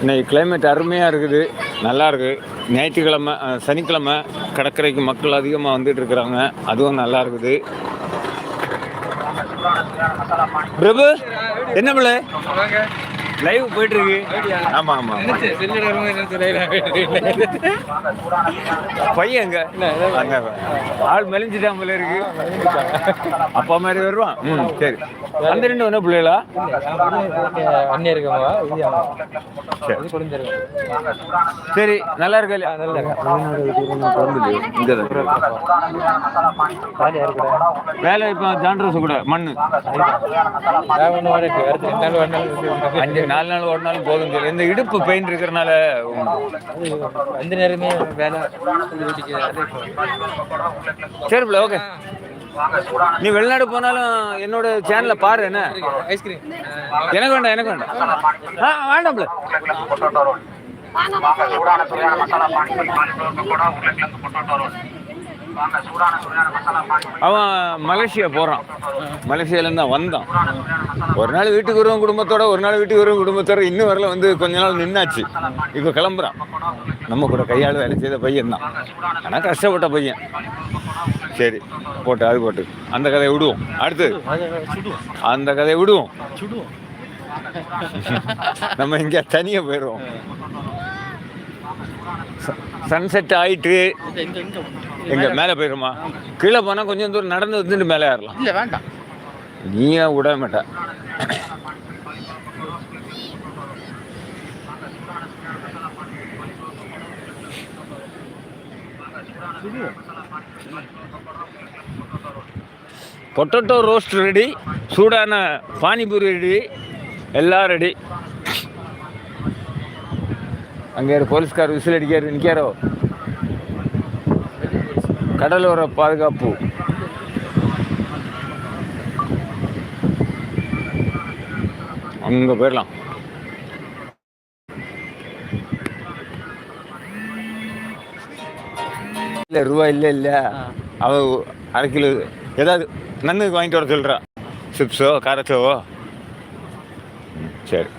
இன்னைக்கு கிளைமேட் அருமையாக இருக்குது. நல்லா ஞாயிற்றுக்கிழமை சனிக்கிழமை கடற்கரைக்கு மக்கள் அதிகமாக வந்துட்டு இருக்கிறாங்க அதுவும் நல்லா இருக்குது. பிரபு என்ன பிள்ளை? லைவ் போயிட்டு இருக்கு ஆமா ஆமா. பையன் எங்க அங்க ஆள் மெலிஞ்சிட்டான் போல இருக்கு. அப்பா மாதிரி வருவான். ம் சரி. அந்த ரெண்டு என்ன பிள்ளைகளா? அண்ணன் இருக்கவங்க. சரி. நல்லா இருக்கா இருக்கிறேன் வேலை இப்போ ஜான்ட்ரஸ் கூட மண்ணு. அஞ்சு நாலு நாள் ஒரு நாள் போதும் சொல்லி. இந்த இடுப்பு பெயின் இருக்கிறனால அந்த நேரமே வேலை இது வீட்டுக்கு அது சரி பிள்ளை ஓகே நீ வெளிநாடு போனாலும் என்னோட சேனலை பாரு என்ன? ஐஸ்கிரீம். எனக்கு வேண்டாம் எனக்கு வேண்டாம். ஆ வேண்டாம் சூடான மசாலா அவன் மலேசியா போகிறான் மலேசியாலேருந்து தான் வந்தான் ஒரு நாள் வீட்டுக்கு வருவோம் குடும்பத்தோட ஒரு நாள் வீட்டுக்கு வருவோம் குடும்பத்தோட இன்னும் வரல வந்து கொஞ்ச நாள் நின்னாச்சு. இப்போ கிளம்புறான். நம்ம கூட கையால் வேலை செய்த பையன் தான் ஆனால் கஷ்டப்பட்ட பையன். சரி போட்டு அது போட்டு. அந்த கதையை விடுவோம். அடுத்து. அந்த கதையை விடுவோம். நம்ம இங்கே தனியாக போயிடுவோம். சன்செட் ஆயிட்டு எங்க மேலே. போயிருமா? கீழே போனால் கொஞ்சம் தூரம் நடந்து வந்துட்டு மேலே ஏறலாம். இல்லை வேண்டாம். நீயே விட மாட்ட? பொட்டேட்டோ ரோஸ்ட் ரெடி சூடான பானிபூரி ரெடி எல்லாம் ரெடி அங்கே போலீஸ்கார் விசில் அடிக்காரு நிற்காரோ கடலோர பாதுகாப்பு. அங்கே போயிடலாம். இல்லை ரூபா இல்லை இல்லை. அவ அரை கிலோ ஏதாவது நன்னுக்கு வாங்கிட்டு வர சொல்கிறா சிப்ஸோ காரச்சோவோ சரி.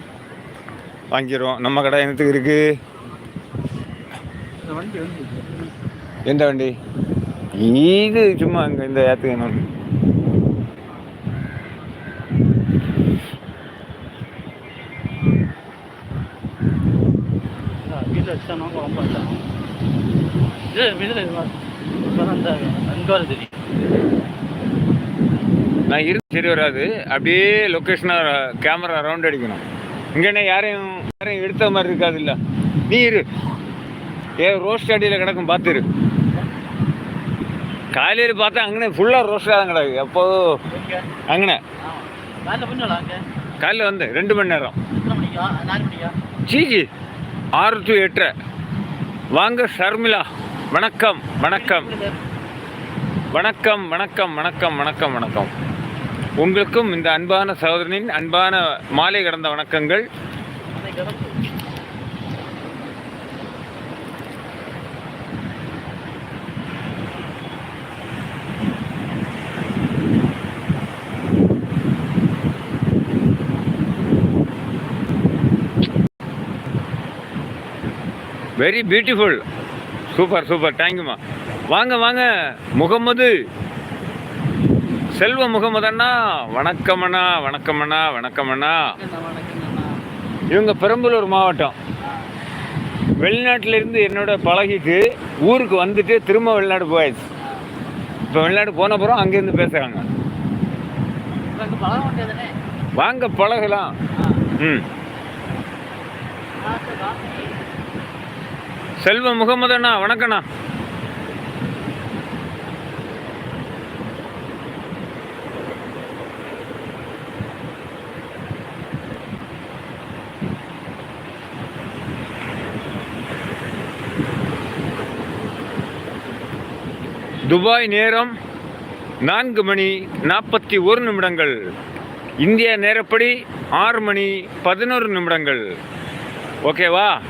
வாங்கிடுவோம் நம்ம கடை என்னத்துக்கு இருக்கு? எந்த வண்டி? இது சும்மா அங்கே இந்த ஏற்றுக்கு என்ன நம்ம ரொம்ப நான் இருந்து சரி வராது. அப்படியே லொக்கேஷனாக கேமரா ரவுண்ட் அடிக்கணும். இங்கேனே யாரையும் யாரையும் எடுத்த மாதிரி இருக்காது இல்லை நீ இரு. ஏ ரோஸ்ட் அடியில் கிடக்கும் பார்த்துரு காலையில் பார்த்தா அங்கே ஃபுல்லாக ரோஸ்டாக தான் கிடக்கு. எப்போ அங்கே காலையில் வந்து ரெண்டு மணி நேரம். ஜிஜி ஆறு டு எட்டரை. வாங்க ஷர்மிளா. வணக்கம் வணக்கம். வணக்கம் வணக்கம் வணக்கம் வணக்கம் வணக்கம். உங்களுக்கும் இந்த அன்பான சகோதரனின் அன்பான மாலை கடந்த வணக்கங்கள். வெரி பியூட்டிஃபுல் சூப்பர் சூப்பர் தேங்க்யூமா வாங்க வாங்க. முகமது செல்வ முகமதண்ணா வணக்கமண்ணா வணக்கமண்ணா வணக்கமண்ணா. இவங்க பெரம்பலூர் மாவட்டம். வெளிநாட்டிலேருந்து என்னோட பழகிட்டு ஊருக்கு வந்துட்டு திரும்ப வெளிநாடு போயாச்சு. இப்போ வெளிநாடு போன அப்புறம் அங்கேருந்து பேசுகிறாங்க வாங்க பழகலாம். ம். செல்வ முகமது அண்ணா வணக்கண்ணா. துபாய் நேரம் நான்கு மணி நாற்பத்தி ஒரு நிமிடங்கள். இந்திய நேரப்படி ஆறு மணி பதினோரு நிமிடங்கள். ஓகேவா?